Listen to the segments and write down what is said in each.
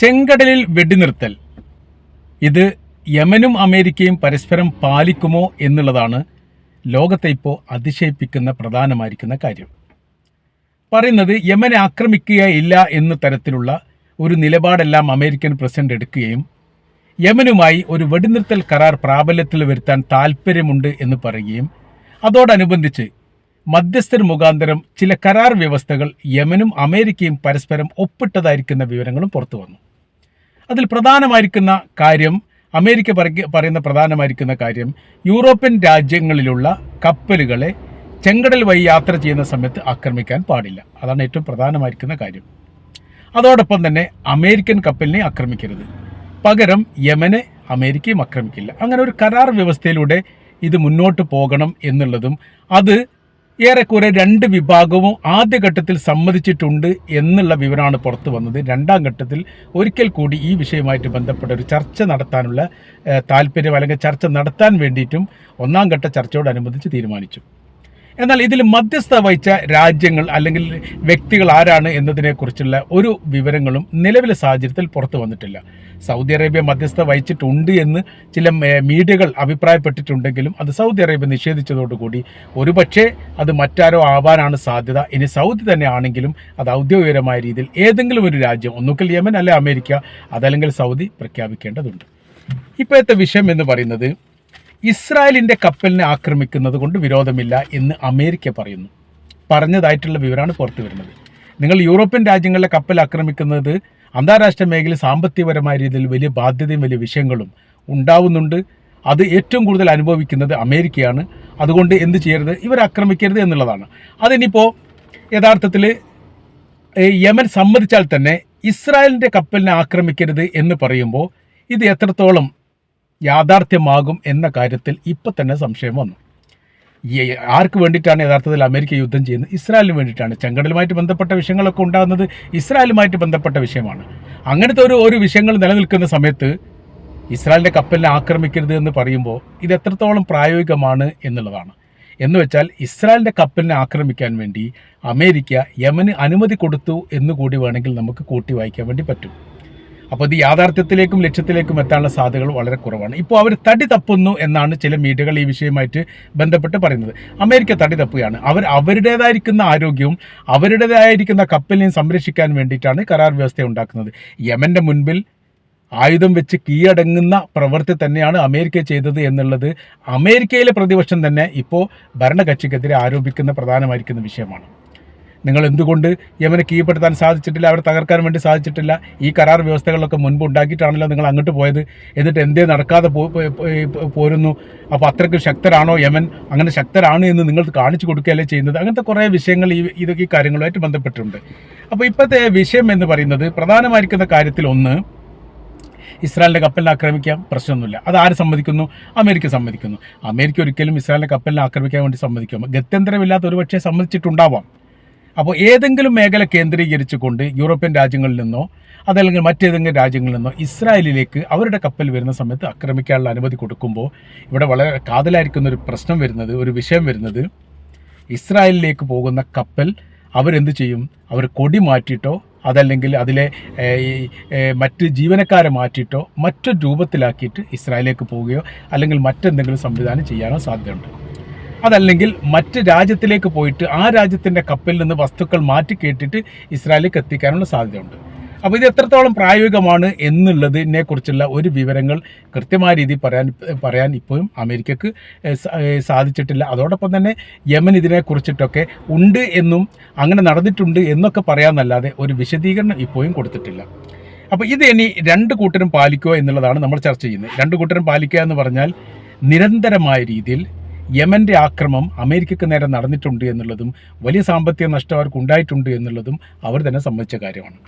ചെങ്കടലിൽ വെടിനിർത്തൽ. ഇത് യമനും അമേരിക്കയും പരസ്പരം പാലിക്കുമോ എന്നുള്ളതാണ് ലോകത്തെ ഇപ്പോൾ അതിശയിപ്പിക്കുന്ന പ്രധാനമായിരിക്കുന്ന കാര്യം. പറയുന്നത് യമനെ ആക്രമിക്കുകയില്ല എന്ന തരത്തിലുള്ള ഒരു നിലപാടെല്ലാം അമേരിക്കൻ പ്രസിഡന്റ് എടുക്കുകയും യമനുമായി ഒരു വെടിനിർത്തൽ കരാർ പ്രാബല്യത്തിൽ വരുത്താൻ താൽപ്പര്യമുണ്ട് എന്ന് പറയുകയും അതോടനുബന്ധിച്ച് മധ്യസ്ഥർ മുഖാന്തരം ചില കരാർ വ്യവസ്ഥകൾ യമനും അമേരിക്കയും പരസ്പരം ഒപ്പിട്ടതായിരിക്കുന്ന വിവരങ്ങളും പുറത്തു വന്നു. അതിൽ പ്രധാനമായിരിക്കുന്ന കാര്യം അമേരിക്ക പറയുന്ന പ്രധാനമായിരിക്കുന്ന കാര്യം യൂറോപ്യൻ രാജ്യങ്ങളിലുള്ള കപ്പലുകളെ ചെങ്കടൽ വഴി യാത്ര ചെയ്യുന്ന സമയത്ത് ആക്രമിക്കാൻ പാടില്ല. അതാണ് ഏറ്റവും പ്രധാനമായിരിക്കുന്ന കാര്യം. അതോടൊപ്പം തന്നെ അമേരിക്കൻ കപ്പലിനെ ആക്രമിക്കരുത്. പകരം യമനെ അമേരിക്കയും ആക്രമിക്കില്ല. അങ്ങനെ ഒരു കരാർ വ്യവസ്ഥയിലൂടെ ഇത് മുന്നോട്ട് പോകണം എന്നുള്ളതും അത് ഏറെക്കുറെ രണ്ട് വിഭാഗവും ആദ്യഘട്ടത്തിൽ സമ്മതിച്ചിട്ടുണ്ട് എന്നുള്ള വിവരമാണ് പുറത്തു വന്നത്. രണ്ടാം ഘട്ടത്തിൽ ഒരിക്കൽ കൂടി ഈ വിഷയവുമായിട്ട് ബന്ധപ്പെട്ട ഒരു ചർച്ച നടത്താനുള്ള താല്പര്യം അല്ലെങ്കിൽ ചർച്ച നടത്താൻ വേണ്ടിയിട്ടും ഒന്നാം ഘട്ട ചർച്ചയോടനുബന്ധിച്ച് തീരുമാനിച്ചു. എന്നാൽ ഇതിൽ മധ്യസ്ഥ വഹിച്ച രാജ്യങ്ങൾ അല്ലെങ്കിൽ വ്യക്തികൾ ആരാണ് എന്നതിനെക്കുറിച്ചുള്ള ഒരു വിവരങ്ങളും നിലവിലെ സാഹചര്യത്തിൽ പുറത്തു വന്നിട്ടില്ല. സൗദി അറേബ്യ മധ്യസ്ഥ വഹിച്ചിട്ടുണ്ട് എന്ന് ചില മീഡിയകൾ അഭിപ്രായപ്പെട്ടിട്ടുണ്ടെങ്കിലും അത് സൗദി അറേബ്യ നിഷേധിച്ചതോടുകൂടി ഒരുപക്ഷെ അത് മറ്റാരോ ആവാനാണ് സാധ്യത. ഇനി സൗദി തന്നെ ആണെങ്കിലും അത് ഔദ്യോഗികമായ രീതിയിൽ ഏതെങ്കിലും ഒരു രാജ്യം ഒന്നുകിൽ യമൻ അല്ലെ അമേരിക്ക അതല്ലെങ്കിൽ സൗദി പ്രഖ്യാപിക്കേണ്ടതുണ്ട്. ഇപ്പോഴത്തെ വിഷയം എന്ന് പറയുന്നത് ഇസ്രായേലിന്റെ കപ്പലിനെ ആക്രമിക്കുന്നത് കൊണ്ട് വിരോധമില്ല എന്ന് അമേരിക്ക പറയുന്നു. പറഞ്ഞതായിട്ടുള്ള വിവരമാണ് പുറത്തു വരുന്നത്. നിങ്ങൾ യൂറോപ്യൻ രാജ്യങ്ങളിലെ കപ്പൽ ആക്രമിക്കുന്നത് അന്താരാഷ്ട്ര മേഖല സാമ്പത്തികപരമായ രീതിയിൽ വലിയ ബാധ്യതയും വലിയ വിഷയങ്ങളും ഉണ്ടാവുന്നുണ്ട്. അത് ഏറ്റവും കൂടുതൽ അനുഭവിക്കുന്നത് അമേരിക്കയാണ്. അതുകൊണ്ട് എന്ത് ചെയ്യരുത്? ഇവർ ആക്രമിക്കരുത് എന്നുള്ളതാണ്. അതിനിപ്പോൾ യഥാർത്ഥത്തിൽ യമൻ സമ്മതിച്ചാൽ തന്നെ ഇസ്രായേലിന്റെ കപ്പലിനെ ആക്രമിക്കരുത് എന്ന് പറയുമ്പോൾ ഇത് എത്രത്തോളം യാഥാർത്ഥ്യമാകും എന്ന കാര്യത്തിൽ ഇപ്പം തന്നെ സംശയം വന്നു. ആർക്ക് വേണ്ടിയിട്ടാണ് യഥാർത്ഥത്തിൽ അമേരിക്ക യുദ്ധം ചെയ്യുന്നത്? ഇസ്രായേലിന് വേണ്ടിയിട്ടാണ്. ചെങ്കടലുമായിട്ട് ബന്ധപ്പെട്ട വിഷയങ്ങളൊക്കെ ഉണ്ടാകുന്നത് ഇസ്രായേലുമായിട്ട് ബന്ധപ്പെട്ട വിഷയമാണ്. അങ്ങനത്തെ ഒരു ഒരു വിഷയങ്ങൾ നിലനിൽക്കുന്ന സമയത്ത് ഇസ്രായേലിന്റെ കപ്പലിനെ ആക്രമിക്കരുത് എന്ന് പറയുമ്പോൾ ഇത് എത്രത്തോളം പ്രായോഗികമാണ് എന്നുള്ളതാണ്. എന്ന് വെച്ചാൽ ഇസ്രായേലിന്റെ കപ്പലിനെ ആക്രമിക്കാൻ വേണ്ടി അമേരിക്ക യമന് അനുമതി കൊടുത്തു എന്നുകൂടി വേണമെങ്കിൽ നമുക്ക് കൂട്ടി വായിക്കാൻ വേണ്ടി പറ്റും. അപ്പോൾ ഇത് യാഥാർത്ഥ്യത്തിലേക്കും ലക്ഷ്യത്തിലേക്കും എത്താനുള്ള സാധ്യതകൾ വളരെ കുറവാണ്. ഇപ്പോൾ അവർ തടി തപ്പുന്നു എന്നാണ് ചില മീഡിയകൾ ഈ വിഷയമായിട്ട് ബന്ധപ്പെട്ട് പറയുന്നത്. അമേരിക്ക തടി തപ്പുകയാണ്. അവർ അവരുടേതായിരിക്കുന്ന ആരോഗ്യവും അവരുടേതായിരിക്കുന്ന കപ്പലിനെയും സംരക്ഷിക്കാൻ വേണ്ടിയിട്ടാണ് കരാർ വ്യവസ്ഥ ഉണ്ടാക്കുന്നത്. യമന്റെ മുൻപിൽ ആയുധം വെച്ച് കീഴടങ്ങുന്ന പ്രവൃത്തി തന്നെയാണ് അമേരിക്ക ചെയ്തത് എന്നുള്ളത് അമേരിക്കയിലെ പ്രതിപക്ഷം തന്നെ ഇപ്പോൾ ഭരണകക്ഷിക്കെതിരെ ആരോപിക്കുന്ന പ്രധാനമായിരിക്കുന്ന വിഷയമാണ്. നിങ്ങൾ എന്തുകൊണ്ട് യമനെ കീഴ്പ്പെടുത്താൻ സാധിച്ചിട്ടില്ല? അവരെ തകർക്കാൻ വേണ്ടി സാധിച്ചിട്ടില്ല? ഈ കരാർ വ്യവസ്ഥകളൊക്കെ മുൻപ് ഉണ്ടാക്കിയിട്ടാണല്ലോ നിങ്ങൾ അങ്ങോട്ട് പോയത്. എന്നിട്ട് എന്തേ നടക്കാതെ പോരുന്നു? അപ്പോൾ അത്രയ്ക്ക് ശക്തരാണോ യമൻ? അങ്ങനെ ശക്തരാണ് എന്ന് നിങ്ങൾ കാണിച്ചു കൊടുക്കുകയല്ലേ ചെയ്യുന്നത്? അങ്ങനത്തെ കുറേ വിഷയങ്ങൾ ഈ ഇതൊക്കെ ഈ കാര്യങ്ങളുമായിട്ട് ബന്ധപ്പെട്ടിട്ടുണ്ട്. അപ്പോൾ ഇപ്പോഴത്തെ വിഷയം എന്ന് പറയുന്നത് പ്രധാനമായിരിക്കുന്ന കാര്യത്തിൽ ഒന്ന് ഇസ്രായേലിന്റെ കപ്പലിനെ ആക്രമിക്കാം പ്രശ്നമൊന്നുമില്ല. അത് ആര് സമ്മതിക്കുന്നു? അമേരിക്ക സമ്മതിക്കുന്നു. അമേരിക്ക ഒരിക്കലും ഇസ്രായേലിന്റെ കപ്പലിനെ ആക്രമിക്കാൻ വേണ്ടി സമ്മതിക്കും ഗത്യന്തരമില്ലാത്ത ഒരു പക്ഷേ സമ്മതിച്ചിട്ടുണ്ടാവാം. അപ്പോൾ ഏതെങ്കിലും മേഖല കേന്ദ്രീകരിച്ചുകൊണ്ട് യൂറോപ്യൻ രാജ്യങ്ങളിൽ നിന്നോ അതല്ലെങ്കിൽ മറ്റേതെങ്കിലും രാജ്യങ്ങളിൽ നിന്നോ ഇസ്രായേലിലേക്ക് അവരുടെ കപ്പൽ വരുന്ന സമയത്ത് ആക്രമിക്കാനുള്ള അനുമതി കൊടുക്കുമ്പോൾ ഇവിടെ വളരെ കാതലായിരിക്കുന്ന ഒരു പ്രശ്നം വരുന്നത് ഒരു വിഷയം വരുന്നത് ഇസ്രായേലിലേക്ക് പോകുന്ന കപ്പൽ അവരെന്ത് ചെയ്യും? അവർ കൊടി മാറ്റിയിട്ടോ അതല്ലെങ്കിൽ അതിലെ മറ്റ് ജീവനക്കാരെ മാറ്റിയിട്ടോ മറ്റൊരു രൂപത്തിലാക്കിയിട്ട് ഇസ്രായേലിലേക്ക് പോവുകയോ അല്ലെങ്കിൽ മറ്റെന്തെങ്കിലും സംവിധാനം ചെയ്യാനോ സാധ്യതയുണ്ട്. അതല്ലെങ്കിൽ മറ്റ് രാജ്യത്തിലേക്ക് പോയിട്ട് ആ രാജ്യത്തിന്റെ കപ്പലിൽ നിന്ന് വസ്തുക്കൾ മാറ്റി കേട്ടിട്ട് ഇസ്രായേലിലേക്ക് എത്തിക്കാനുള്ള സാധ്യതയുണ്ട്. അപ്പോൾ ഇത് എത്രത്തോളം പ്രായോഗികമാണ് എന്നുള്ളതിനെ കുറിച്ചുള്ള ഒരു വിവരങ്ങൾ കൃത്യമായ രീതിയിൽ പറയാൻ പറയാൻ ഇപ്പോഴും അമേരിക്കക്ക് സാധിച്ചിട്ടില്ല. അതോടൊപ്പം തന്നെ യമൻ ഇതിനെക്കുറിച്ചിട്ടൊക്കെ ഉണ്ട് എന്നും അങ്ങനെ നടന്നിട്ടുണ്ട് എന്നൊക്കെ പറയാമെന്നല്ലാതെ ഒരു വിശദീകരണം ഇപ്പോഴും കൊടുത്തിട്ടില്ല. അപ്പോൾ ഇത് ഇനി രണ്ട് കൂട്ടരും പാലിക്കുക എന്നുള്ളതാണ് നമ്മൾ ചർച്ച ചെയ്യുന്നത്. രണ്ട് കൂട്ടരും പാലിക്കുക എന്ന് പറഞ്ഞാൽ നിരന്തരമായ രീതിയിൽ യമന്റെ ആക്രമം അമേരിക്കക്ക് നേരെ നടന്നിട്ടുണ്ട് എന്നുള്ളതും വലിയ സാമ്പത്തിക നഷ്ടം അവർക്ക് ഉണ്ടായിട്ടുണ്ട് എന്നുള്ളതും അവർ തന്നെ സമ്മതിച്ച കാര്യമാണ്.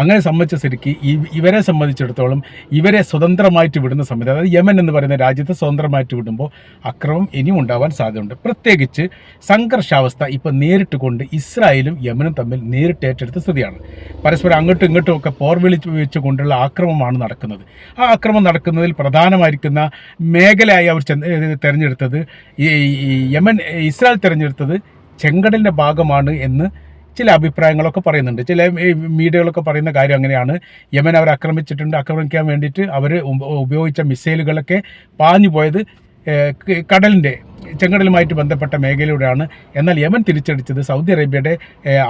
അങ്ങനെ സംബന്ധിച്ച സ്ഥിതിക്ക് ഇവരെ സംബന്ധിച്ചിടത്തോളം ഇവരെ സ്വതന്ത്രമായിട്ട് വിടുന്ന സമയത്ത് അതായത് യമൻ എന്ന് പറയുന്ന രാജ്യത്തെ സ്വതന്ത്രമായിട്ട് വിടുമ്പോൾ അക്രമം ഇനിയും ഉണ്ടാവാൻ സാധ്യതയുണ്ട്. പ്രത്യേകിച്ച് സംഘർഷാവസ്ഥ ഇപ്പം നേരിട്ട് കൊണ്ട് ഇസ്രായേലും യമനും തമ്മിൽ നേരിട്ട് ഏറ്റെടുത്ത സ്ഥിതിയാണ്. പരസ്പരം അങ്ങോട്ടും ഇങ്ങോട്ടും ഒക്കെ പോർ വിളിച്ച് വെച്ചുകൊണ്ടുള്ള ആക്രമമാണ് നടക്കുന്നത്. ആ ആക്രമം നടക്കുന്നതിൽ പ്രധാനമായിരിക്കുന്ന മേഖലയായി അവർ തിരഞ്ഞെടുത്തത് യമൻ ഇസ്രായേൽ തിരഞ്ഞെടുത്തത് ചെങ്കടലിന്റെ ഭാഗമാണ് എന്ന് ചില അഭിപ്രായങ്ങളൊക്കെ പറയുന്നുണ്ട്. ചില മീഡിയകളൊക്കെ പറയുന്ന കാര്യം അങ്ങനെയാണ്. യമൻ അവർ ആക്രമിച്ചിട്ടുണ്ട്. ആക്രമിക്കാൻ വേണ്ടിയിട്ട് അവർ ഉപയോഗിച്ച മിസൈലുകളൊക്കെ പാഞ്ഞു പോയത് കടലിന്റെ ചെങ്കടലുമായിട്ട് ബന്ധപ്പെട്ട മേഖലയിലൂടെയാണ്. എന്നാൽ യമൻ തിരിച്ചടിച്ചത് സൗദി അറേബ്യയുടെ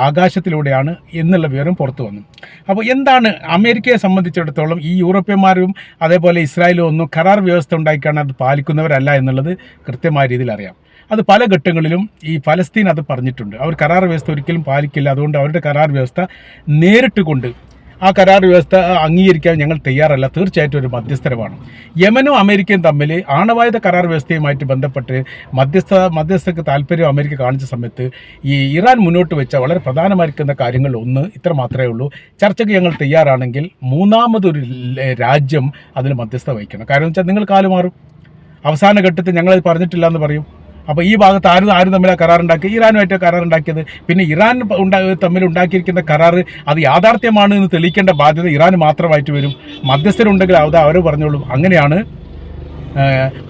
ആകാശത്തിലൂടെയാണ് എന്നുള്ള വിവരം പുറത്തു വന്നു. അപ്പോൾ എന്താണ് അമേരിക്കയെ സംബന്ധിച്ചിടത്തോളം ഈ യൂറോപ്യന്മാരും അതേപോലെ ഇസ്രായേലും ഒന്നും കരാർ വ്യവസ്ഥ ഉണ്ടാക്കിയാണ് അത് പാലിക്കുന്നവരല്ല എന്നുള്ളത് കൃത്യമായ രീതിയിൽ അറിയാം. അത് പല ഘട്ടങ്ങളിലും ഈ ഫലസ്തീൻ അത് പറഞ്ഞിട്ടുണ്ട്. അവർ കരാർ വ്യവസ്ഥ ഒരിക്കലും പാലിക്കില്ല. അതുകൊണ്ട് അവരുടെ കരാർ വ്യവസ്ഥ നേരിട്ട് കൊണ്ട് ആ കരാർ വ്യവസ്ഥ അംഗീകരിക്കാൻ ഞങ്ങൾ തയ്യാറല്ല. തീർച്ചയായിട്ടും ഒരു മധ്യസ്ഥരമാണ്. യമനും അമേരിക്കയും തമ്മിൽ ആണവായുധ കരാർ വ്യവസ്ഥയുമായിട്ട് ബന്ധപ്പെട്ട് മധ്യസ്ഥ മധ്യസ്ഥക്ക് താല്പര്യം അമേരിക്ക കാണിച്ച സമയത്ത് ഈ ഇറാൻ മുന്നോട്ട് വെച്ച വളരെ പ്രധാനമായിരിക്കുന്ന കാര്യങ്ങൾ ഒന്ന് ഇത്ര മാത്രമേ ഉള്ളൂ. ചർച്ചയ്ക്ക് ഞങ്ങൾ തയ്യാറാണെങ്കിൽ മൂന്നാമതൊരു രാജ്യം അതിന് മധ്യസ്ഥ വഹിക്കണം. കാരണം വെച്ചാൽ നിങ്ങൾ കാലുമാറും അവസാന ഘട്ടത്തിൽ ഞങ്ങളത് പറഞ്ഞിട്ടില്ല എന്ന് പറയും. അപ്പോൾ ഈ ഭാഗത്ത് ആരും ആരും ആ കരാർ ഇറാനുമായിട്ട് കരാറുണ്ടാക്കിയത് പിന്നെ ഇറാൻ ഉണ്ടാ തമ്മിൽ ഉണ്ടാക്കിയിരിക്കുന്ന കരാർ അത് യാഥാർത്ഥ്യമാണ് എന്ന് തെളിയിക്കേണ്ട ബാധ്യത ഇറാൻ മാത്രമായിട്ട് വരും. മധ്യസ്ഥരുണ്ടെങ്കിൽ അത് അവർ പറഞ്ഞോളും. അങ്ങനെയാണ്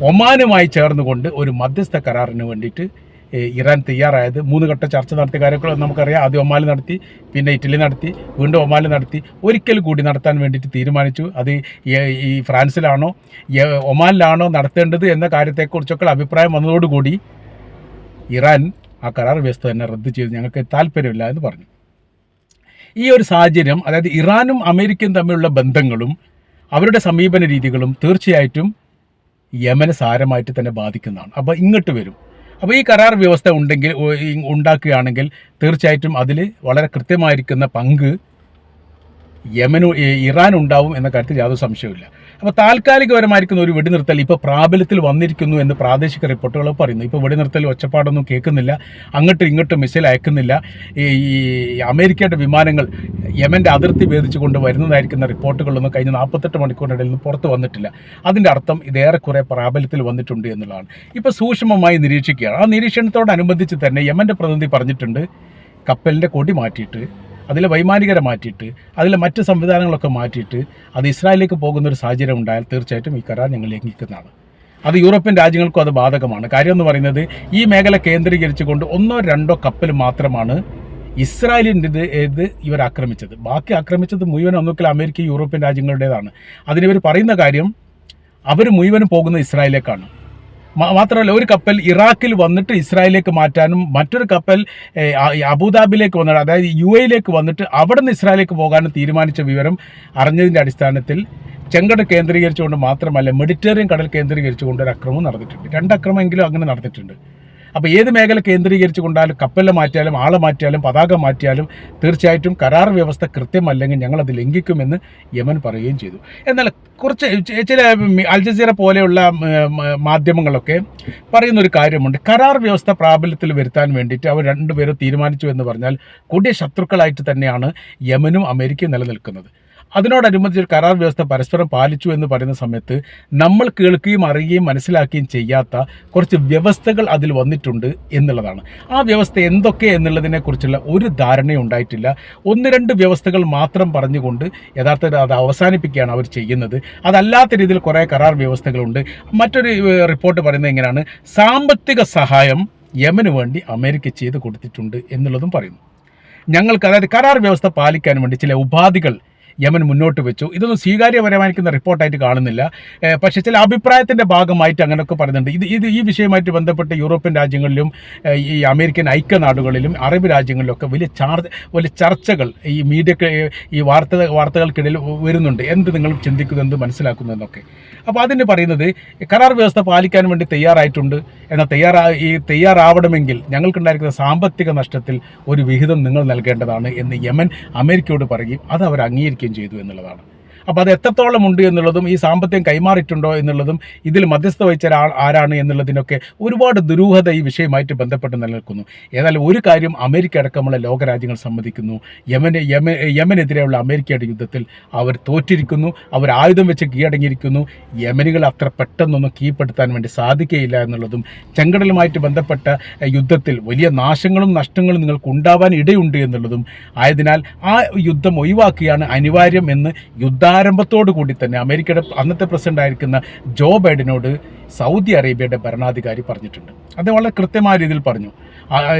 ഒമാനുമായി ചേർന്നുകൊണ്ട് ഒരു മധ്യസ്ഥ കരാറിന് വേണ്ടിയിട്ട് ഇറാൻ തയ്യാറായത്. മൂന്ന് ഘട്ട ചർച്ച നടത്തിയ കാര്യങ്ങൾ നമുക്കറിയാം. ആദ്യം ഒമാലി നടത്തി പിന്നെ ഇറ്റലി നടത്തി വീണ്ടും ഒമാലി നടത്തി. ഒരിക്കൽ കൂടി നടത്താൻ വേണ്ടിയിട്ട് തീരുമാനിച്ചു. അത് ഈ- ഫ്രാൻസിലാണോ ഒമാനിലാണോ നടത്തേണ്ടത് എന്ന കാര്യത്തെക്കുറിച്ചൊക്കെ അഭിപ്രായം വന്നതോടുകൂടി ഇറാൻ ആ കരാർ വ്യവസ്ഥ തന്നെ റദ്ദ് ചെയ്തു. ഞങ്ങൾക്ക് താല്പര്യമില്ല എന്ന് പറഞ്ഞു. ഈ ഒരു സാഹചര്യം അതായത് ഇറാനും അമേരിക്കയും തമ്മിലുള്ള ബന്ധങ്ങളും അവരുടെ സമീപന രീതികളും തീർച്ചയായിട്ടും യമനെ സാരമായിട്ട് തന്നെ ബാധിക്കുന്നതാണ്. അപ്പോൾ ഇങ്ങോട്ട് വരും. അപ്പോൾ ഈ കരാർ വ്യവസ്ഥ ഉണ്ടെങ്കിൽ ഉണ്ടാക്കുകയാണെങ്കിൽ തീർച്ചയായിട്ടും അതിൽ വളരെ കൃത്യമായിരിക്കുന്ന പങ്ക് യമനു ഇറാൻ ഉണ്ടാവും എന്ന കാര്യത്തിൽ യാതൊരു സംശയവുമില്ല. അപ്പോൾ താൽക്കാലികപരമായിരിക്കുന്ന ഒരു വെടിനിർത്തൽ ഇപ്പോൾ പ്രാബല്യത്തിൽ വന്നിരിക്കുന്നു എന്ന് പ്രാദേശിക റിപ്പോർട്ടുകൾ പറയുന്നു. ഇപ്പോൾ വെടിനിർത്തൽ ഒച്ചപ്പാടൊന്നും കേൾക്കുന്നില്ല അങ്ങോട്ടും ഇങ്ങോട്ടും മിസൈൽ അയക്കുന്നില്ല. ഈ അമേരിക്കയുടെ വിമാനങ്ങൾ യമന്റെ അതിർത്തി ഭേദിച്ചുകൊണ്ട് വരുന്നതായിരിക്കുന്ന റിപ്പോർട്ടുകളൊന്നും കഴിഞ്ഞ നാൽപ്പത്തെട്ട് മണിക്കൂറിനിടയിൽ നിന്ന് പുറത്ത് വന്നിട്ടില്ല. അതിന്റെ അർത്ഥം ഇതേറെക്കുറെ പ്രാബല്യത്തിൽ വന്നിട്ടുണ്ട് എന്നുള്ളതാണ്. ഇപ്പോൾ സൂക്ഷ്മമായി നിരീക്ഷിക്കുകയാണ്. ആ നിരീക്ഷണത്തോടനുബന്ധിച്ച് തന്നെ യമന്റെ പ്രതിനിധി പറഞ്ഞിട്ടുണ്ട് കപ്പലിന്റെ കൊടി മാറ്റിയിട്ട് അതിലെ വൈമാനികരെ മാറ്റിയിട്ട് അതിലെ മറ്റ് സംവിധാനങ്ങളൊക്കെ മാറ്റിയിട്ട് അത് ഇസ്രായേലിലേക്ക് പോകുന്ന ഒരു സാഹചര്യം ഉണ്ടായാൽ തീർച്ചയായിട്ടും ഈ കരാർ ഞങ്ങൾ ലംഘിക്കുന്നതാണ്. അത് യൂറോപ്യൻ രാജ്യങ്ങൾക്കും അത് ബാധകമാണ്. കാര്യം എന്ന് പറയുന്നത് ഈ മേഖല കേന്ദ്രീകരിച്ചുകൊണ്ട് ഒന്നോ രണ്ടോ കപ്പൽ മാത്രമാണ് ഇസ്രായേലിന്റെ ഇത് ഇവർ ആക്രമിച്ചത്. ബാക്കി ആക്രമിച്ചത് മുഴുവൻ ഒന്നുകിൽ അമേരിക്ക യൂറോപ്യൻ രാജ്യങ്ങളുടേതാണ്. അതിനിവർ പറയുന്ന കാര്യം അവർ മുഴുവനും പോകുന്നത് ഇസ്രായേലിലേക്കാണ്. മാത്രമല്ല ഒരു കപ്പൽ ഇറാഖിൽ വന്നിട്ട് ഇസ്രായേലിലേക്ക് മാറ്റാനും മറ്റൊരു കപ്പൽ അബുദാബിയിലേക്ക് വന്നിട്ട് അതായത് യു എയിലേക്ക് വന്നിട്ട് അവിടെ നിന്ന് ഇസ്രായേലിലേക്ക് പോകാനും തീരുമാനിച്ച വിവരം അറിഞ്ഞതിന്റെ അടിസ്ഥാനത്തിൽ ചെങ്കട കേന്ദ്രീകരിച്ചുകൊണ്ട് മാത്രമല്ല മെഡിറ്ററേനിയൻ കടൽ കേന്ദ്രീകരിച്ചുകൊണ്ട് ഒരു അക്രമം നടന്നിട്ടുണ്ട്. രണ്ട് അക്രമമെങ്കിലും അങ്ങനെ നടന്നിട്ടുണ്ട്. അപ്പോൾ ഏത് മേഖല കേന്ദ്രീകരിച്ചു കൊണ്ടാലും കപ്പലിൽ മാറ്റിയാലും ആളെ മാറ്റിയാലും പതാക മാറ്റിയാലും തീർച്ചയായിട്ടും കരാർ വ്യവസ്ഥ കൃത്യമല്ലെങ്കിൽ ഞങ്ങളത് ലംഘിക്കുമെന്ന് യമൻ പറയുകയും ചെയ്തു. എന്നാൽ കുറച്ച് ചില അൽ ജസീറ പോലെയുള്ള മാധ്യമങ്ങളൊക്കെ പറയുന്ന ഒരു കാര്യമുണ്ട്. കരാർ വ്യവസ്ഥ പ്രാബല്യത്തിൽ വരുത്താൻ വേണ്ടിയിട്ട് അവർ രണ്ടുപേരും തീരുമാനിച്ചു എന്ന് പറഞ്ഞാൽ കൂടിയ ശത്രുക്കളായിട്ട് തന്നെയാണ് യമനും അമേരിക്കയും നിലനിൽക്കുന്നത്. അതിനോടനുബന്ധിച്ച് ഒരു കരാർ വ്യവസ്ഥ പരസ്പരം പാലിച്ചു എന്ന് പറയുന്ന സമയത്ത് നമ്മൾ കേൾക്കുകയും അറിയുകയും മനസ്സിലാക്കുകയും ചെയ്യാത്ത കുറച്ച് വ്യവസ്ഥകൾ അതിൽ വന്നിട്ടുണ്ട് എന്നുള്ളതാണ്. ആ വ്യവസ്ഥ എന്തൊക്കെ എന്നുള്ളതിനെക്കുറിച്ചുള്ള ഒരു ധാരണയും ഉണ്ടായിട്ടില്ല. ഒന്ന് രണ്ട് വ്യവസ്ഥകൾ മാത്രം പറഞ്ഞുകൊണ്ട് യഥാർത്ഥത്തിൽ അത് അവസാനിപ്പിക്കുകയാണ് അവർ ചെയ്യുന്നത്. അതല്ലാത്ത രീതിയിൽ കുറേ കരാർ വ്യവസ്ഥകളുണ്ട്. മറ്റൊരു റിപ്പോർട്ട് പറയുന്നത് എങ്ങനെയാണ് സാമ്പത്തിക സഹായം യമന് വേണ്ടി അമേരിക്ക ചെയ്ത് കൊടുത്തിട്ടുണ്ട് എന്നുള്ളതും പറയുന്നു. ഞങ്ങൾക്ക് അതായത് കരാർ വ്യവസ്ഥ പാലിക്കാൻ വേണ്ടി ചില ഉപാധികൾ യമൻ മുന്നോട്ട് വെച്ചു. ഇതൊന്നും സ്വീകാര്യപരമായിരിക്കുന്ന റിപ്പോർട്ടായിട്ട് കാണുന്നില്ല. പക്ഷേ ചില അഭിപ്രായത്തിന്റെ ഭാഗമായിട്ട് അങ്ങനെയൊക്കെ പറയുന്നുണ്ട്. ഇത് ഇത് ഈ വിഷയമായിട്ട് ബന്ധപ്പെട്ട് യൂറോപ്യൻ രാജ്യങ്ങളിലും ഈ അമേരിക്കൻ ഐക്യനാടുകളിലും അറബ് രാജ്യങ്ങളിലൊക്കെ വലിയ ചാർജ് വലിയ ചർച്ചകൾ ഈ മീഡിയ ഈ വാർത്ത വാർത്തകൾക്കിടയിൽ വരുന്നുണ്ട്. എന്ത് നിങ്ങൾ ചിന്തിക്കുന്നു എന്ത് മനസ്സിലാക്കുന്നു എന്നൊക്കെ. അപ്പോൾ അതിന് പറയുന്നത് കരാർ വ്യവസ്ഥ പാലിക്കാൻ വേണ്ടി തയ്യാറായിട്ടുണ്ട്. എന്നാൽ തയ്യാറാ ഈ തയ്യാറാവണമെങ്കിൽ ഞങ്ങൾക്കുണ്ടായിരിക്കുന്ന സാമ്പത്തിക നഷ്ടത്തിൽ ഒരു വിഹിതം നിങ്ങൾ നൽകേണ്ടതാണ് എന്ന് യമൻ അമേരിക്കയോട് പറയുകയും അത് അവർ അംഗീകരിക്കുകയും ചെയ്തു എന്നുള്ളതാണ്. അപ്പോൾ അത് എത്രത്തോളം ഉണ്ട് എന്നുള്ളതും ഈ സാമ്പത്തികം കൈമാറിയിട്ടുണ്ടോ എന്നുള്ളതും ഇതിൽ മധ്യസ്ഥ വഹിച്ച ആരാണ് എന്നുള്ളതിനൊക്കെ ഒരുപാട് ദുരൂഹത ഈ വിഷയമായിട്ട് ബന്ധപ്പെട്ട് നിലനിൽക്കുന്നു. ഏതായാലും ഒരു കാര്യം അമേരിക്ക അടക്കമുള്ള ലോകരാജ്യങ്ങൾ സമ്മതിക്കുന്നു. യമന് യമ യമനെതിരെയുള്ള അമേരിക്കയുടെ യുദ്ധത്തിൽ അവർ തോറ്റിരിക്കുന്നു. അവർ ആയുധം വെച്ച് കീഴടങ്ങിയിരിക്കുന്നു. യമനികൾ അത്ര പെട്ടെന്നൊന്നും കീഴ്പ്പെടുത്താൻ വേണ്ടി സാധിക്കുകയില്ല എന്നുള്ളതും ചെങ്കടലുമായിട്ട് ബന്ധപ്പെട്ട യുദ്ധത്തിൽ വലിയ നാശങ്ങളും നഷ്ടങ്ങളും നിങ്ങൾക്ക് ഉണ്ടാവാൻ ഇടയുണ്ട് എന്നുള്ളതും ആയതിനാൽ ആ യുദ്ധം ഒഴിവാക്കുകയാണ് അനിവാര്യം എന്ന് യുദ്ധാ യുദ്ധാരംഭത്തോടു കൂടി തന്നെ അമേരിക്കയുടെ അന്നത്തെ പ്രസിഡന്റ് ആയിരിക്കുന്ന ജോ ബൈഡനോട് സൗദി അറേബ്യയുടെ ഭരണാധികാരി പറഞ്ഞിട്ടുണ്ട്. അത് വളരെ കൃത്യമായ രീതിയിൽ പറഞ്ഞു.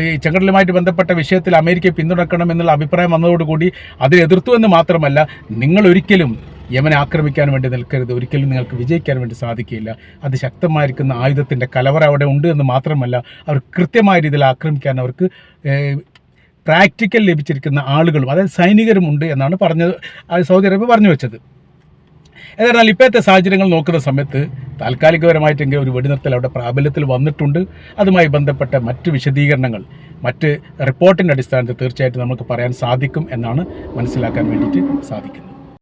ഈ ചെങ്കടലുമായിട്ട് ബന്ധപ്പെട്ട വിഷയത്തിൽ അമേരിക്കയെ പിന്തുണക്കണം എന്നുള്ള അഭിപ്രായം വന്നതോടുകൂടി അതിനെ എതിർത്തു എന്ന് മാത്രമല്ല നിങ്ങൾ ഒരിക്കലും യമനെ ആക്രമിക്കാൻ വേണ്ടി നിൽക്കരുത്. ഒരിക്കലും നിങ്ങൾക്ക് വിജയിക്കാൻ വേണ്ടി സാധിക്കില്ല അത് ശക്തമായിരിക്കുന്ന ആയുധത്തിന്റെ കലവറ അവിടെ ഉണ്ട് എന്ന് മാത്രമല്ല അവർ കൃത്യമായ രീതിയിൽ ആക്രമിക്കാൻ അവർക്ക് പ്രാക്ടിക്കൽ ലഭിച്ചിരിക്കുന്ന ആളുകളും അതായത് സൈനികരുമുണ്ട് എന്നാണ് പറഞ്ഞത് സൗദി അറേബ്യ പറഞ്ഞു വെച്ചത്. എന്നാൽ ഇപ്പോഴത്തെ സാഹചര്യങ്ങൾ നോക്കുന്ന സമയത്ത് താൽക്കാലികപരമായിട്ടെങ്കിലും ഒരു വെടിനിർത്തൽ അവിടെ പ്രാബല്യത്തിൽ വന്നിട്ടുണ്ട്. അതുമായി ബന്ധപ്പെട്ട മറ്റ് വിശദീകരണങ്ങൾ മറ്റ് റിപ്പോർട്ടിന്റെ അടിസ്ഥാനത്തിൽ തീർച്ചയായിട്ടും നമുക്ക് പറയാൻ സാധിക്കും എന്നാണ് മനസ്സിലാക്കാൻ വേണ്ടിയിട്ട് സാധിക്കുന്നത്.